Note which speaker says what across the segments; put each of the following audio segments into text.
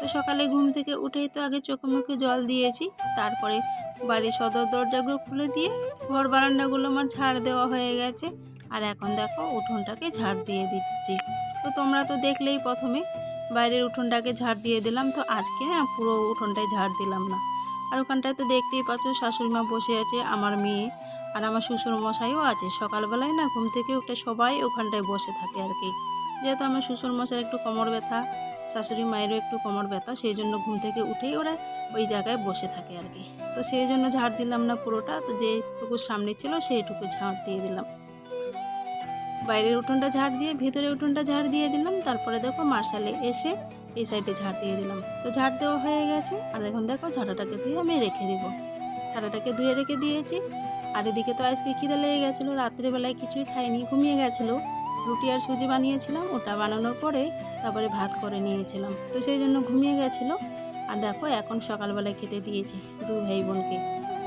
Speaker 1: তো সকালে ঘুম থেকে উঠেই তো আগে চোখে মুখে জল দিয়েছি। তারপরে বাড়ির সদর দরজাগুলো খুলে দিয়ে ঘর বারান্দাগুলো আমার ঝাড় দেওয়া হয়ে গেছে। আর এখন দেখো উঠোনটাকে ঝাড় দিয়ে দিচ্ছি। তো তোমরা তো দেখলেই প্রথমে বাইরের উঠোনটাকে ঝাড় দিয়ে দিলাম। তো আজকে না পুরো উঠোনটাই ঝাড় দিলাম না। আর ওখানটায় তো দেখতেই পাচ্ছ শাশুড়ি মা বসে আছে, আমার মেয়ে আর আমার শ্বশুর মশাইও আছে। সকালবেলায় না ঘুম থেকে উঠে সবাই ওখানটায় বসে থাকে আর কি। যেহেতু আমার শ্বশুর মশাইয়ের একটু কোমর ব্যথা শাশুড়ি মায়েরও একটু কোমর ব্যথা, সেই জন্য ঘুম থেকে উঠেই ওরা ওই জায়গায় বসে থাকে আর কি। তো সেই জন্য ঝাড় দিলাম না পুরোটা, তো যেটুকু সামনে ছিল সেইটুকু ঝাড় দিয়ে দিলাম। বাইরের উঠোনটা ঝাড় দিয়ে, ভেতরে উঠোনটা ঝাড় দিয়ে দিলাম, তারপরে দেখো মার্শালে এসে এই সাইডে ঝাড় দিয়ে দিলাম। তো ঝাড় দেওয়া হয়ে গেছে, আর এখন দেখো ঝাড়াটাকে ধুয়ে আমি রেখে দিব। ঝাড়াটাকে ধুয়ে রেখে দিয়েছি, আর এদিকে তো আজকে খিদে লেগে গেছিল, রাত্রিবেলায় কিছুই খাইনি, ঘুমিয়ে গেছিল। রুটি আর সুজি বানিয়েছিলাম, ওটা বানানোর পরে তারপরে ভাত করে নিয়েছিলাম। তো সেই জন্য ঘুমিয়ে গেছিল। আর দেখো, এখন সকালবেলায় খেতে দিয়েছি দু ভাই বোনকে।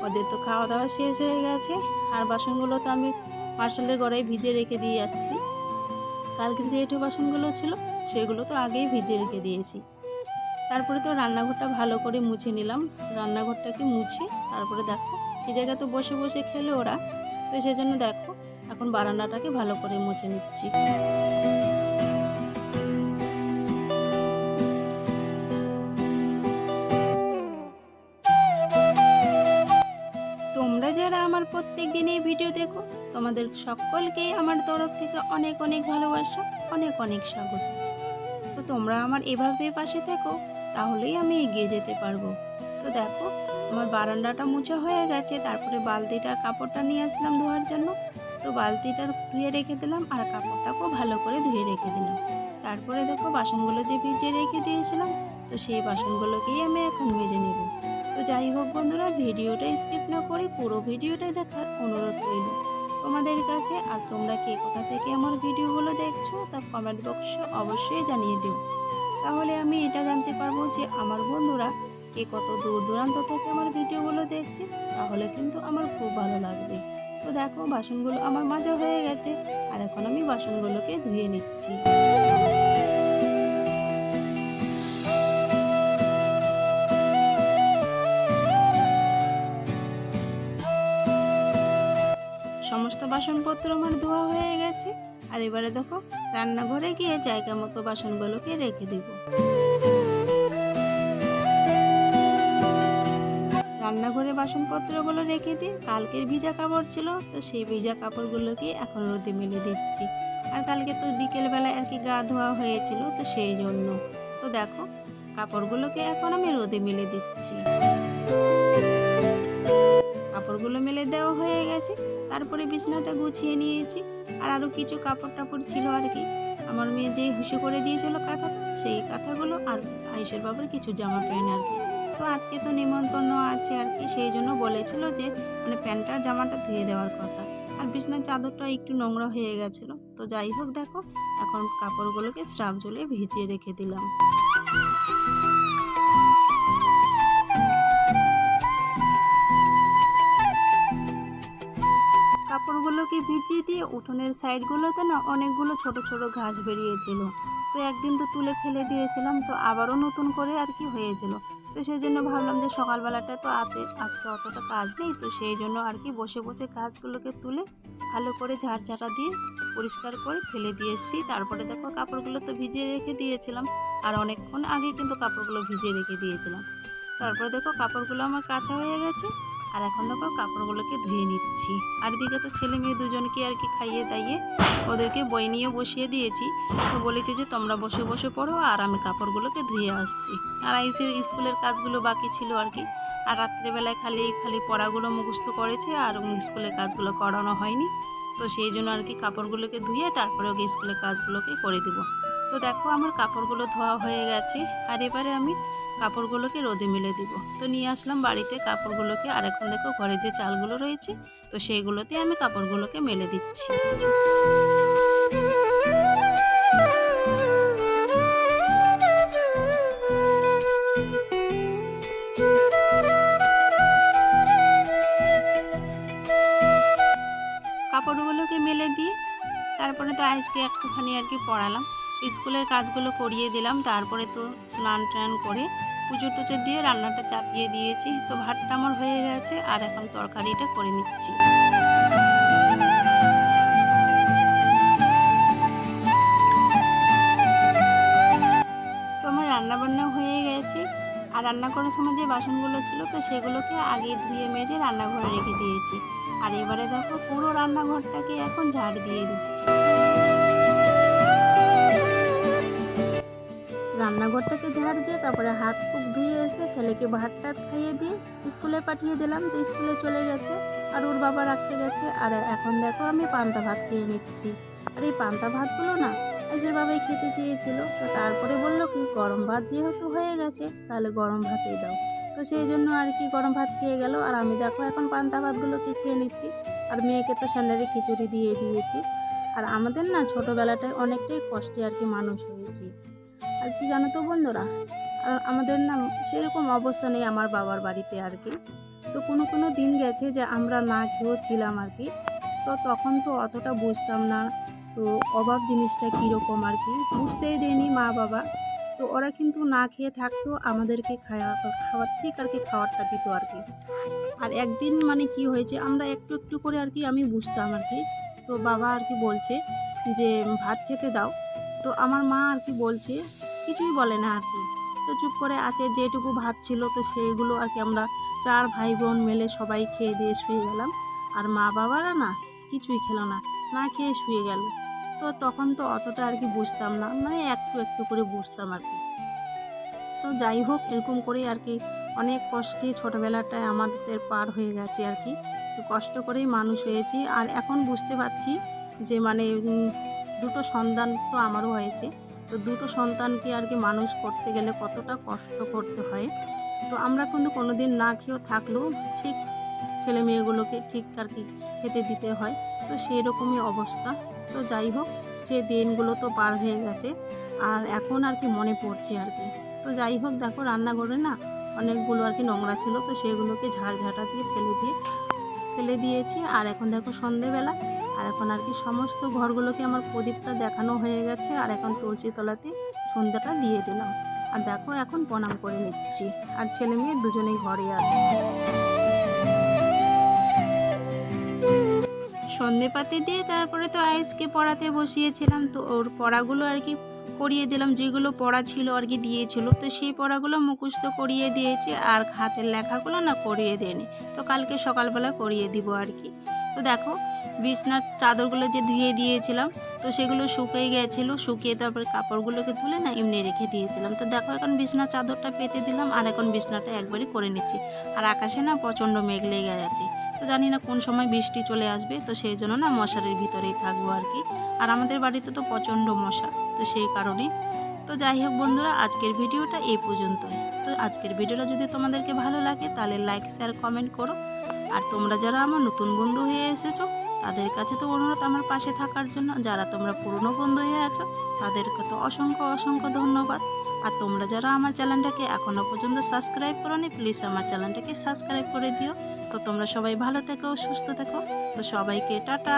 Speaker 1: ওদের তো খাওয়া দাওয়া শেষ হয়ে গেছে। আর বাসনগুলো তো আমি মার্শালের গড়ায় ভিজে রেখে দিয়ে আসছি। কালকের যে এঁটো বাসনগুলো ছিল, সেগুলো তো আগেই ভিজে রেখে দিয়েছি। তারপরে তো রান্নাঘরটা ভালো করে মুছে নিলাম। রান্নাঘরটাকে মুছে তারপরে দেখো এই জায়গায় তো বসে বসে খেলে ওরা। তো সেজন্য দেখো এখন বারান্দাটাকে ভালো করে মুছে নিচ্ছি। তোমরা যারা আমার প্রত্যেক দিন এই ভিডিও দেখো, তোমাদের সকলকেই আমার তরফ থেকে অনেক অনেক ভালোবাসা, অনেক অনেক স্বাগত। তো তোমরা আমার এভাবে পাশে থেকো, তাহলেই আমি এগিয়ে যেতে পারব। তো দেখো, আমার বারান্দাটা মুছা হয়ে গেছে, তারপরে বালতিটা কাপড়টা নিয়ে আসলাম ধোয়ার জন্য। তো বালতিটা ধুয়ে রেখে দিলাম আর কাপড়টাকেও ভালো করে ধুয়ে রেখে দিলাম। তারপরে দেখো বাসনগুলো যে ভিজে রেখে দিয়েছিলাম, তো সেই বাসনগুলোকেই আমি এখন ভেজে নেব। তো যাই হোক বন্ধুরা, ভিডিওটা স্কিপ না করে পুরো ভিডিওটাই দেখার অনুরোধ রইল। তোমাদের কাছে আর তোমরা কে কোথা থেকে আমার ভিডিওগুলো দেখছ তা কমেন্ট বক্সে অবশ্যই জানিয়ে দিও। তাহলে আমি এটা জানতে পারব যে আমার বন্ধুরা কে কত দূর দূরান্ত থেকে আমার ভিডিওগুলো দেখছে, তাহলে কিন্তু আমার খুব ভালো লাগবে। দেখো, বাসনগুলো আমার মাজা হয়ে গেছে। আর এখন আমি বাসনগুলোকে ধুয়ে নিচ্ছি। সমস্ত বাসনপত্র আমার ধোয়া হয়ে গেছে। আর এবারে দেখো, রান্নাঘরে গিয়ে জায়গা মতো বাসনগুলোকে রেখে দিব। রান্নাঘরে বাসনপত্রগুলো রেখে দিয়ে কালকের ভিজা কাপড় ছিল, তো সেই ভিজা কাপড়গুলোকে এখন রোদে মেলে দিচ্ছি। আর কালকে তো বিকেলবেলায় আর কি গা ধোয়া হয়েছিল, তো সেই জন্য। তো দেখো, কাপড়গুলোকে এখন আমি রোদে মেলে দিচ্ছি। কাপড়গুলো মেলে দেওয়া হয়ে গেছে, তারপরে বিছানাটা গুছিয়ে নিয়েছি। আর আরও কিছু কাপড় টাপড় ছিল আর কি। আমার মেয়ে যে হুসু করে দিয়েছিল কাঁথাটা, সেই কাঁথাগুলো আর আয়ুষের বাবার কিছু জামা প্যান্ট আর কি। তো আজকে তো নিমন্ত্রণ আছে আর কি, সেই জন্য বলেছিল যে মানে প্যান্টটার জামাটা ধুয়ে দেওয়ার কথা। আর বিছানার চাদরটা একটু নোংরা হয়ে গেছিল। তো যাই হোক দেখো, এখন কাপড়গুলোকে স্রাব জলে ভিজিয়ে রেখে দিলাম। কাপড়গুলোকে ভিজিয়ে দিয়ে উঠোনের সাইডগুলোতে না অনেকগুলো ছোট ছোট ঘাস বেরিয়েছিল। তো একদিন তো তুলে ফেলে দিয়েছিলাম, তো আবারও নতুন করে আর কি হয়েছিল। তো সেই জন্য ভাবলাম যে সকালবেলাটা তো আতে, আজকে অতটা কাজ নেই, তো সেই জন্য আর কি বসে বসে কাজগুলোকে তুলে ভালো করে ঝাড়ঝাড়া দিয়ে পরিষ্কার করে ফেলে দিয়ে এসেছি। তারপরে দেখো কাপড়গুলো তো ভিজিয়ে রেখে দিয়েছিলাম, আর অনেকক্ষণ আগে কিন্তু কাপড়গুলো ভিজিয়ে রেখে দিয়েছিলাম। তারপরে দেখো কাপড়গুলো আমার কাঁচা হয়ে গেছে আর এখন দেখো কাপড়গুলোকে ধুয়ে নিচ্ছি। আর এদিকে তো ছেলে মেয়ে দুজনকে আর কি খাইয়ে দাইয়ে ওদেরকে বই নিয়ে বসিয়ে দিয়েছি। তো বলেছে যে তোমরা বসে বসে পড়ো আর আমি কাপড়গুলোকে ধুয়ে আসছি। আর আইসের স্কুলের কাজগুলো বাকি ছিল আর কি। আর রাত্রেবেলায় খালি খালি পড়াগুলো মুখস্থ করেছে আর স্কুলের কাজগুলো করানো হয়নি। তো সেই জন্য আর কি কাপড়গুলোকে ধুয়ে তারপরে ওকে স্কুলের কাজগুলোকে করে দিব। তো তো দেখো আমার কাপড়গুলো ধোয়া হয়ে গেছে। আর এবারে আমি কাপড়গুলোকে রোদে মেলে দিব। তো নিয়ে আসলাম বাড়িতে কাপড়গুলোকে। আর এখন দেখো ঘরে যে চালগুলো রয়েছে, তো সেইগুলোতে আমি কাপড়গুলোকে মেলে দিচ্ছি। কাপড়গুলোকে মেলে দিয়ে তারপরে তো আজকে একটুখানি আর কি পড়ালাম। স্কুলের কাজগুলো করিয়ে দিলাম। তারপরে তো স্নান টান করে পুজো টুজো দিয়ে রান্নাটা চাপিয়ে দিয়েছি। তো ভাতটা আমার হয়ে গেছে আর এখন তরকারিটা করে নিচ্ছি। তো আমার রান্না বান্না হয়ে গেছে। আর রান্না করার সময় যে বাসনগুলো ছিল, তো সেগুলোকে আগে ধুয়ে মেজে রান্নাঘরে রেখে দিয়েছি। আর এবারে দেখো পুরো রান্নাঘরটাকে এখন ঝাড় দিয়ে দিচ্ছি। রান্নাঘরটাকে ঝাড় দিয়ে তারপরে হাত মুখ ধুয়ে এসে ছেলেকে ভাত টাত খাইয়ে দিয়ে স্কুলে পাঠিয়ে দিলাম। তো স্কুলে চলে গেছে আর ওর বাবা রাখতে গেছে। আর এখন দেখো আমি পান্তা ভাত খেয়ে নিচ্ছি। আর এই পান্তা ভাতগুলো না আইসের বাবাই খেতে চেয়েছিল। তো তারপরে বলল কি, গরম ভাত যেহেতু হয়ে গেছে, তাহলে গরম ভাতই দাও। তো সেই জন্য আর কি গরম ভাত খেয়ে গেল। আর আমি দেখো এখন পান্তা ভাতগুলোকে খেয়ে নিচ্ছি। আর মেয়েকে তো স্যান্ডারে খিচুড়ি দিয়ে দিয়েছি। আর আমাদের না ছোটোবেলাটায় অনেকটাই কষ্টে আর কি মানুষ হয়েছি। আর কি জানো তো বন্ধুরা? আর আমাদের না সেরকম অবস্থা নেই আমার বাবার বাড়িতে আর কি। তো কোনো কোনো দিন গেছে যে আমরা না খেয়েও ছিলাম আর কি। তো তখন তো অতটা বুঝতাম না। তো অভাব জিনিসটা কীরকম আর কি, বুঝতেই দেয়নি মা বাবা। তো ওরা কিন্তু না খেয়ে থাকতো, আমাদেরকে খাওয়া খাবার ঠিক আর কি খাবারটা দিত আর কি। আর একদিন মানে কি হয়েছে, আমরা একটু একটু করে আর কি আমি বুঝতাম আর কি। তো বাবা আর কি বলছে যে, ভাত খেতে দাও। তো আমার মা আর কি বলছে কিছুই বলে না আর কি তো চুপ করে আছে, যেটুকু ভাত ছিল, তো সেইগুলো আর কি আমরা চার ভাই বোন মিলে সবাই খেয়ে দিয়ে শুয়ে গেলাম। আর মা বাবারা না, কিছুই খেলো না না খেয়ে শুয়ে গেল। তো তখন তো অতটা আর কি বুঝতাম না মানে একটু একটু করে বুঝতাম আর কি। তো যাই হোক, এরকম করেই আর কি অনেক কষ্টে ছোটোবেলাটায় আমাদের পার হয়ে গেছে আর কি। তো কষ্ট করেই মানুষ হয়েছি। আর এখন বুঝতে পারছি যে মানে দুটো সন্তান তো আমারও হয়েছে। তো দুটো সন্তানকে আর কি মানুষ করতে গেলে কতটা কষ্ট করতে হয়। তো আমরা কিন্তু কোনো দিন না খেয়েও থাকলেও ঠিক ছেলে মেয়েগুলোকে ঠিক আর কি খেতে দিতে হয়। তো সেই রকমই অবস্থা। তো যাই হোক, যে দিনগুলো তো পার হয়ে গেছে আর এখন আর কি মনে পড়ছে আর কি। তো যাই হোক, দেখো রান্নাঘরে না অনেকগুলো আর কি নোংরা ছিল, তো সেগুলোকে ঝাড় ঝাঁটা দিয়ে ফেলে দিয়ে, ফেলে দিয়েছি। আর এখন দেখো সন্ধেবেলা আর এখন আর কি সমস্ত ঘরগুলোকে আমার প্রদীপটা দেখানো হয়ে গেছে, আর এখন তুলসী তলাতে সন্ধ্যাটা দিয়ে দিলাম। আর দেখো, এখন প্রণাম করে নিচ্ছি। আর ছেলে মেয়ে দুজনেই ঘরে আছে। সন্ধে পাতি দিয়ে তারপরে তো আয়ুষকে পড়াতে বসিয়েছিলাম, তো ওর পড়াগুলো আর কি করিয়ে দিলাম, যেগুলো পড়া ছিল আর কি দিয়েছিল। তো সেই পড়াগুলো মুখস্থ করিয়ে দিয়েছি, আর হাতের লেখাগুলো না করিয়ে দেয়নি। তো কালকে সকালবেলা করিয়ে দিব আর কি। তো দেখো, বিছনার চাদরগুলো যে ধুয়ে দিয়েছিলাম, তো সেগুলো শুকিয়ে গেছিল, শুকিয়ে তারপরে কাপড়গুলোকে তুলে না এমনি রেখে দিয়েছিলাম। তো দেখো, এখন বিছনার চাদরটা পেতে দিলাম আর এখন বিছনাটা একবারই করে নিচ্ছি। আর আকাশে না প্রচণ্ড মেঘ লেগে গেছে তো জানি না কোন সময় বৃষ্টি চলে আসবে, তো সেই জন্য না মশারির ভিতরেই থাকব আর কি। আর আমাদের বাড়িতে তো প্রচণ্ড মশা, তো সেই কারণেই। তো যাই হোক বন্ধুরা, আজকের ভিডিওটা এই পর্যন্তই। তো আজকের ভিডিওটা যদি তোমাদেরকে ভালো লাগে, তাহলে লাইক শেয়ার কমেন্ট করো। আর তোমরা যারা আমার নতুন বন্ধু হয়ে এসেছ, তাদের কাছে তো অনুরোধ আমার পাশে থাকার জন্য। যারা তোমরা পুরনো বন্ধু হয়ে আছো, তাদেরকে তো অসংখ্য অসংখ্য ধন্যবাদ। আর তোমরা যারা আমার চ্যানেলটাকে এখনও পর্যন্ত সাবস্ক্রাইব করোনি, প্লিজ আমার চ্যানেলটাকে সাবস্ক্রাইব করে দিও। তো তোমরা সবাই ভালো থেকো, সুস্থ থেকো। তো সবাইকে টাটা।